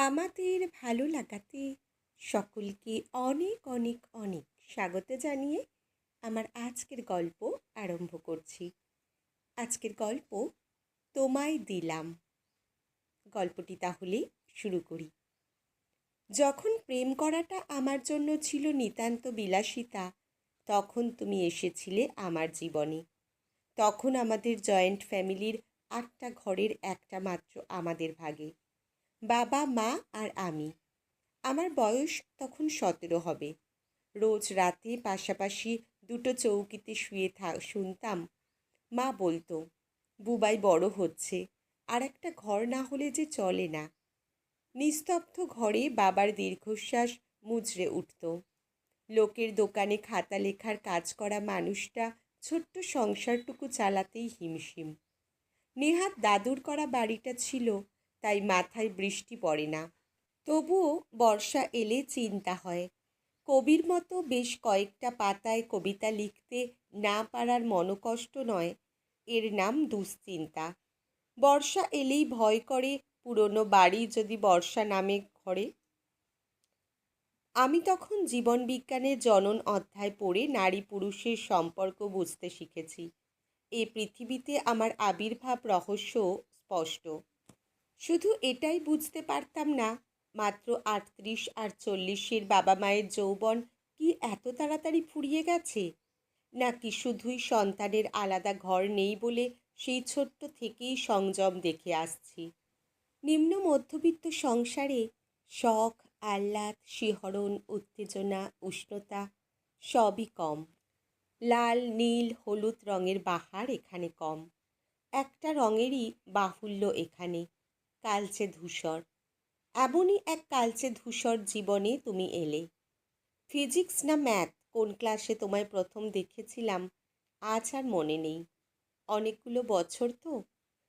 আমাদের ভালো লাগাতে সকলকে অনেক অনেক অনেক স্বাগত জানিয়ে আমার আজকের গল্প আরম্ভ করছি। আজকের গল্প তোমায় দিলাম। গল্পটি তাহলে শুরু করি। যখন প্রেম করাটা আমার জন্য ছিল নিতান্ত বিলাসিতা, তখন তুমি এসেছিলে আমার জীবনে। তখন আমাদের জয়েন্ট ফ্যামিলির আটটা ঘরের একটা মাত্র আমাদের ভাগে। বাবা, মা আর আমি। আমার বয়স তখন সতেরো হবে। রোজ রাতে পাশাপাশি দুটো চৌকিতে শুয়ে থা, শুনতাম। মা বলতো, বুবাই বড় হচ্ছে, আর একটা ঘর না হলে যে চলে না। নিস্তব্ধ ঘরে বাবার দীর্ঘশ্বাস মুচড়ে উঠত। লোকের দোকানে খাতা লেখার কাজ করা মানুষটা ছোট্ট সংসারটুকু চালাতেই হিমশিম। নেহাত দাদুর করা বাড়িটা ছিল তাই মাথায় বৃষ্টি পড়ে না। তবুও বর্ষা এলে চিন্তা হয়। কবির মতো বেশ কয়েকটা পাতায় কবিতা লিখতে না পারার মনোকষ্ট নয়, এর নাম দুশ্চিন্তা। বর্ষা এলেই ভয় করে পুরনো বাড়ি যদি বর্ষা নামে ঘরে। আমি তখন জীবনবিজ্ঞানের জনন অধ্যায় পড়ে নারী পুরুষের সম্পর্ক বুঝতে শিখেছি। এ পৃথিবীতে আমার আবির্ভাব রহস্য স্পষ্ট। শুধু এটাই বুঝতে পারতাম না, মাত্র আটত্রিশ আর চল্লিশের বাবা মায়ের যৌবন কি এত তাড়াতাড়ি ফুরিয়ে গেছে? নাকি শুধুই সন্তানের আলাদা ঘর নেই বলে সেই ছোট্ট থেকেই সংযম দেখে আসছি? নিম্ন মধ্যবিত্ত সংসারে শখ, আহ্লাদ, শিহরণ, উত্তেজনা, উষ্ণতা সবই কম। লাল, নীল, হলুদ রঙের বাহার এখানে কম। একটা রঙেরই বাহুল্য এখানে। কালচে ধূসর। এমনই এক কালচে ধূসর জীবনে তুমি এলে। ফিজিক্স না ম্যাথ? কোন ক্লাসে তোমায় প্রথম দেখেছিলাম? আজ আর মনে নেই। অনেকগুলো বছর তো?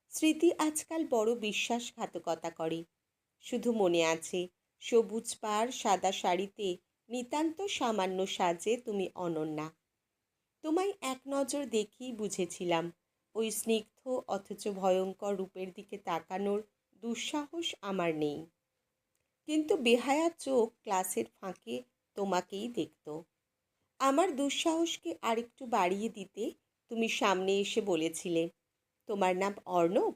স্মৃতি আজকাল বড় বিশ্বাসঘাতকতা করে। শুধু মনে আছে, সবুজ পাড়, সাদা শাড়িতে, নিতান্ত সামান্য সাজে তুমি অনন্যা। তোমায় এক নজর দেখেই বুঝেছিলাম, ওই স্নিগ্ধ অথচ ভয়ঙ্কর রূপের দিকে তাকানোর দুঃসাহস আমার নেই। কিন্তু বেহায়া চোখ ক্লাসের ফাঁকে তোমাকেই দেখত। আমার দুঃসাহসকে আরেকটু বাড়িয়ে দিতে তুমি সামনে এসে বলেছিলে, তোমার নাম অর্ণব?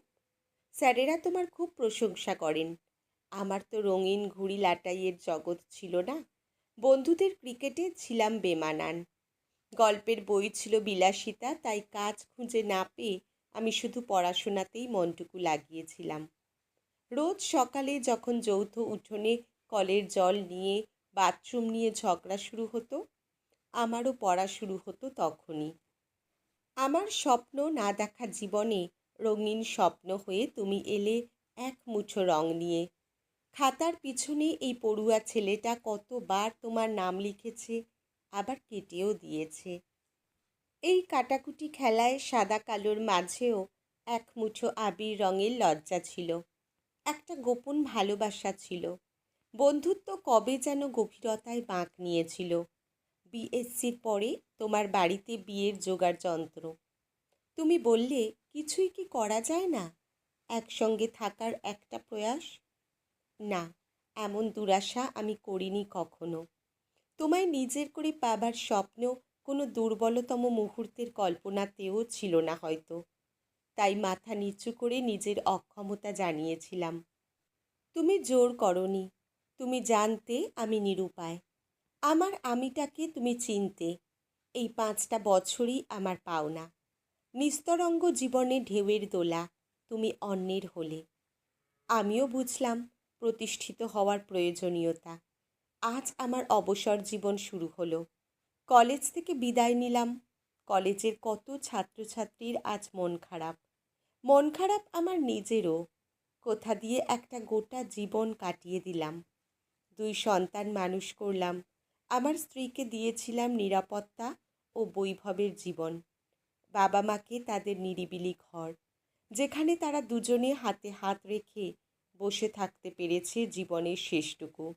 স্যারেরা তোমার খুব প্রশংসা করেন। আমার তো রঙিন ঘুড়ি লাটাইয়ের জগৎ ছিল না। বন্ধুদের ক্রিকেটে ছিলাম বেমানান। গল্পের বই ছিল বিলাসিতা, তাই কাজ খুঁজে না পেয়ে আমি শুধু পড়াশোনাতেই মনটুকু লাগিয়েছিলাম। রোজ সকালে যখন যৌথ উঠোনে কলের জল নিয়ে বাথরুম নিয়ে ঝগড়া শুরু হতো, আমারও পড়া শুরু হতো তখনই। আমার স্বপ্ন না দেখা জীবনে রঙিন স্বপ্ন হয়ে তুমি এলে এক মুঠো রং নিয়ে। খাতার পিছনে এই পড়ুয়া ছেলেটা কতবার তোমার নাম লিখেছে, আবার কেটেও দিয়েছে। এই কাটাকুটি খেলায় সাদা কালোর মাঝেও এক মুঠো আবির রঙের লজ্জা ছিল। একটা গোপন ভালোবাসা ছিল। বন্ধুত্ব কবে যেন গভীরতায় বাঁক নিয়েছিল। বিএসসির পরে তোমার বাড়িতে বিয়ের জোগাড় যন্ত্র। তুমি বললে, কিছুই কি করা যায় না? একসঙ্গে থাকার একটা প্রয়াস? না, এমন দুরাশা আমি করিনি কখনো। তোমায় নিজের করে পাবার স্বপ্ন কোনো দুর্বলতম মুহূর্তের কল্পনাতেও ছিল না হয়তো। তাই মাথা নিচু করে নিজের অক্ষমতা জানিয়েছিলাম। তুমি জোর করনি। তুমি জানতে আমি নিরুপায়। আমার আমিটাকে তুমি চিনতে। এই পাঁচটা বছরই আমার পাওনা। নিস্তরঙ্গ জীবনে ঢেউয়ের দোলা, তুমি অন্যের হলে। আমিও বুঝলাম প্রতিষ্ঠিত হওয়ার প্রয়োজনীয়তা। আজ আমার অবসর জীবন শুরু হলো। কলেজ থেকে বিদায় নিলাম। কলেজের কত ছাত্রছাত্রীর আজ মন খারাপ। মন খারাপ আমার নিজেরও। কোথা দিয়ে একটা গোটা জীবন কাটিয়ে দিলাম। দুই সন্তান মানুষ করলাম। আমার স্ত্রীকে দিয়েছিলাম নিরাপত্তা ও বৈভবের জীবন। বাবা মাকে তাদের নিরিবিলি ঘর, যেখানে তারা দুজনে হাতে হাত রেখে বসে থাকতে পেরেছে জীবনের শেষটুকু।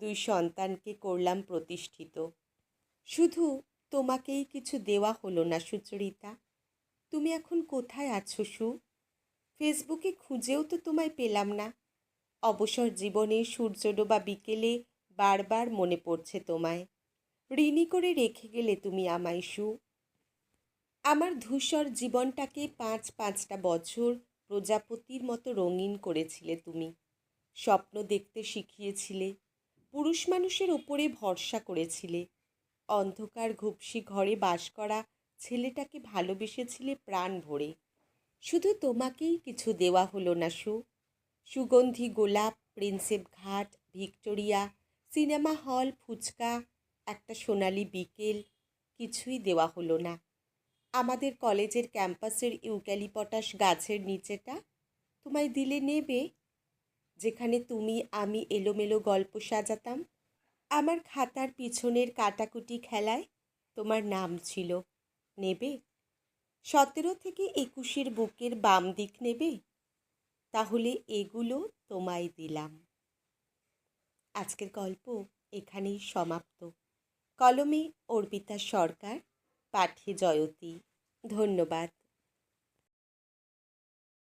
দুই সন্তানকে করলাম প্রতিষ্ঠিত। শুধু তোমাকেই কিছু দেওয়া হলো না সুচরিতা। তুমি এখন কোথায় আছো, সু? ফেসবুকে খুঁজেও তো তোমায় পেলাম না। অবসর জীবনে সূর্যডোবা বিকেলে বারবার মনে পড়ছে তোমায়। ঋণী করে রেখে গেলে তুমি আমায়, সু। আমার ধূসর জীবনটাকে পাঁচ পাঁচটা বছর প্রজাপতির মতো রঙিন করেছিলে তুমি। স্বপ্ন দেখতে শিখিয়েছিলে, পুরুষ মানুষের ওপরে ভরসা করেছিলে। অন্ধকার ঘুপসি ঘরে বাস করা ছেলেটাকে ভালোবেসেছিলে প্রাণ ভরে। শুধু তোমাকেই কিছু দেওয়া হলো না, সু। সুগন্ধি, গোলাপ, প্রিন্সেপ ঘাট, ভিক্টোরিয়া, সিনেমা হল, ফুচকা, একটা সোনালি বিকেল, কিছুই দেওয়া হলো না। আমাদের কলেজের ক্যাম্পাসের ইউক্যালিপটাস গাছের নিচেটা তোমায় দিলে নেবে, যেখানে তুমি, আমি এলোমেলো গল্প সাজাতাম। আমার খাতার পিছনের কাটাকুটি খেলায় তোমার নাম ছিল। নেবে? সতেরো থেকে একুশের বুকের বাম দিক নেবে? তাহলে এগুলো তোমায় দিলাম। আজকের গল্প এখানেই সমাপ্ত। কলমে অর্পিতা সরকার, পাঠে জয়তী। ধন্যবাদ।